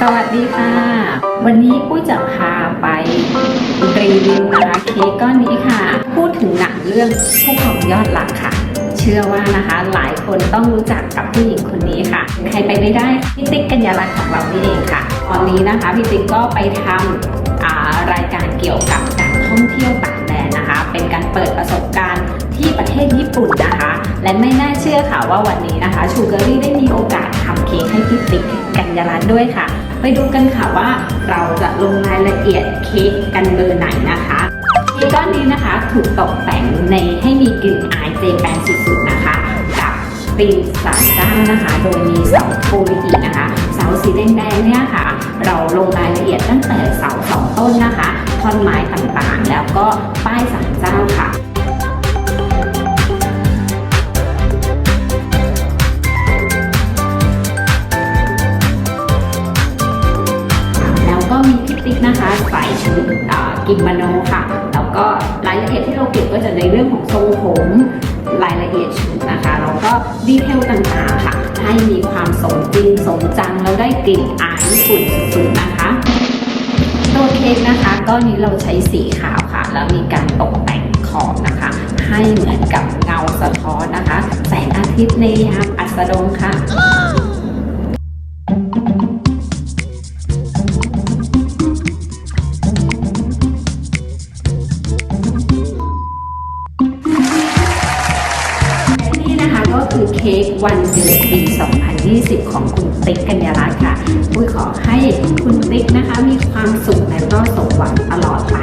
สวัสดีค่ะ วันนี้ปุ้ยจะพาไปรีวิวนะคะเค้กก้อนนี้ค่ะ พูดถึงหนังเรื่องผู้กองยอดหลักค่ะ เชื่อว่านะคะหลายคนต้องรู้จักกับผู้หญิงคนนี้ค่ะ ใครไปไม่ได้พี่ติ๊กกัญญาลักษณ์ของเรานี่เองค่ะ ตอนนี้นะคะพี่ติ๊กก็ไปทำรายการเกี่ยวกับการท่องเที่ยวต่างแดนนะคะ เป็นการเปิดประสบการณ์ที่ประเทศญี่ปุ่นนะคะ และไม่น่าเชื่อค่ะว่าวันนี้นะคะชูเกอรี่ได้มีโอกาสทำเค้กให้พี่ติ๊กกัญญาลักษณ์ด้วยค่ะ ไปดูกันค่ะว่าเราจะลงรายละเอียดเค้กกันเบอร์ไหนนะคะเค้กก้อนนี้นะคะถูกตกแต่งในให้มีกลิ่นอายเจแปนสุดๆนะคะกับธีมสารเจ้านะคะ โดยมีเสาโทวิกินะคะเสาสีแดงๆเนี่ยค่ะ เราลงรายละเอียดตั้งแต่เสาสองต้นนะคะท่อนไม้ต่างๆ แล้วก็ป้ายสารเจ้าค่ะ ก็มีพิติกนะคะใส่ชุดอ่ากิมโนค่ะ แล้วก็รายละเอียดที่เราเก็บก็จะในเรื่องของทรงผมรายละเอียดชุดนะคะแล้วก็ดีเทลต่างๆค่ะ ให้มีความสมจริงสมจังแล้วได้กลิ่นอายญี่ปุ่นสุดๆนะคะตัวเค้กนะคะก้อนนี้เราใช้สีขาวค่ะ แล้วมีการตกแต่งขอบนะคะ ให้เหมือนกับเงาสะท้อนนะคะ แสงอาทิตย์ในยามอัสดงค่ะ คือเค้กวันเกิดปี 2020 ของคุณติ๊กกัญญารัตน์ค่ะปุ้ยขอให้คุณติ๊กนะคะมีความสุขและก็สมหวังตลอดไป